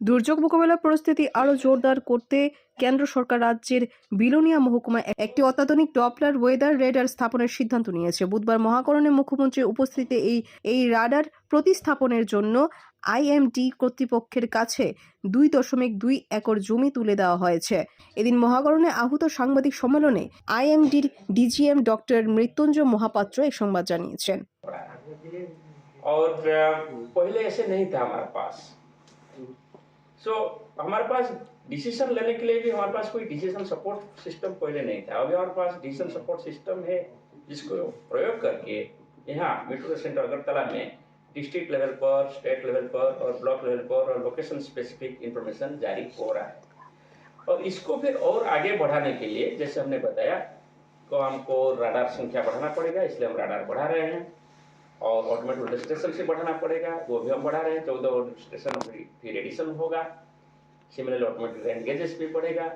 দুর্যোগ মোকাবেলা পরিস্থিতি আরও জোরদার করতে কেন্দ্র সরকার রাজ্যের বিলোনিয়া মহকুমায় একটি অত্যাধুনিক ডপলার ওয়েদার রেডার স্থাপনের সিদ্ধান্ত নিয়েছে বুধবার মহাকরণে মুখ্যমন্ত্রীর উপস্থিতিতে এই এই রাডার প্রতিস্থাপনের জন্য আইএমডি কর্তৃপক্ষের কাছে দুই দশমিক দুই একর জমি তুলে দেওয়া হয়েছে এদিন মহাকরণে আহত সাংবাদিক সম্মেলনে আইএমডির D G M doctor Mrityunjay Mohapatra এই সংবাদ জানিয়েছেন पड़ा है और अ, पहले ऐसे नहीं था हमारे पास सो so, हमारे पास डिसीज़न लेने के लिए भी हमारे पास कोई डिसीज़न सपोर्ट सिस्टम पहले नहीं था। अभी हमारे पास डिसीज़न सपोर्ट सिस्टम है जिसको प्रयोग करके यहाँ मेट्रो सेंटर अगरतला में डिस्ट्रिक्ट लेवल पर स्टेट लेवल पर और ब्लॉक लेवल पर और लोकेशन स्पेसिफिक इंफॉर्मेशन जारी हो रहा है। और इसको फिर और आगे बढ़ाने के लिए जैसे हमने बताया तो हमको राडार संख्या बढ़ाना पड़ेगा इसलिए हम राडार बढ़ा रहे हैं। और ऑटोमेटिक रजिस्ट्रेशन से बढ़ाना पड़ेगा, वो भी हम बढ़ा रहे हैं, चौदह रजिस्ट्रेशन फिर एडिशन होगा। सिमिलर ऑटोमेटिक रेंट गेजेस भी बढ़ेगा।